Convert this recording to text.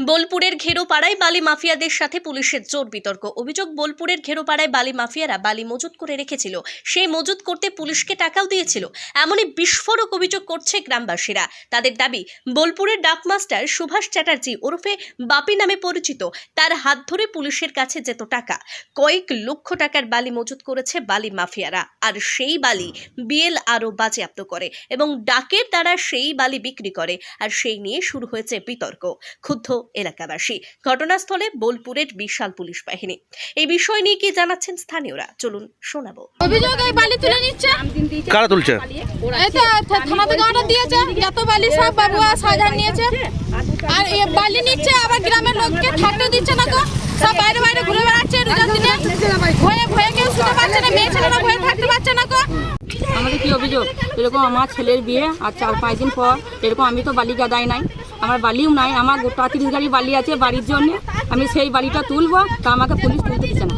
বোলপুরের ঘেরোপাড়ায় বালি মাফিয়াদের সাথে পুলিশের জোর বিতর্ক। অভিযোগ, বোলপুরের ঘেরোপাড়ায় বালি মাফিয়ারা বালি মজুত করে রেখেছিল। সেই মজুত করতে পুলিশকে টাকাও দিয়েছিল। এমনই বিস্ফোরক অভিযোগ করছে গ্রামবাসীরা। তাদের দাবি, বোলপুরের ডাকমাস্টার সুভাষ চ্যাটার্জি ওরফে বাপি নামে পরিচিত। তার হাত ধরে পুলিশের কাছে যেত টাকা। কয়েক লক্ষ টাকার বালি মজুত করেছে বালি মাফিয়ারা। আর সেই বালি বিএল আরও বাজেয়াপ্ত করে এবং ডাকের দ্বারা সেই বালি বিক্রি করে। আর সেই নিয়ে শুরু হয়েছে বিতর্ক। ক্ষুব্ধ এলাকাবাসী। ঘটনাস্থলে বোলপুরের বিশাল পুলিশ বাহিনী। এই বিষয় নিয়ে কি জানাচ্ছেন স্থানীয়রা? চলুন শোনাবো। অভিযোগ এই বালি তুলে নিচ্ছে? কারা তুলছে? এই তো থা- থানা থেকে অর্ডার দিয়েছে। যত বালি সব বাবুয়া সাজান নিয়েছে। আর এ বালি নিচ্ছে আবার গ্রামের লোককে থাকতে দিচ্ছে না তো? সব বাইরে বাইরে ঘুরে বেড়াচ্ছে রোজার দিনে। ভয়ে ভয়ে কেউ শুতে পারছে না মেয়ে ছেলেরা ভয়ে থাকতে পারছে না কো আমাদের কি অভিযোগ? এরকম আমার ছেলের বিয়ে আর চার পাঁচ দিন পর এরকম আমি তো বালি গাদাই নাই। আমার বালিও নাই, আমার গোটা তিরিশ গাড়ি বালি আছে বাড়ির জন্য। আমি সেই বালিটা তুলবো, তা আমাকে পুলিশ তুলতে দিচ্ছে না।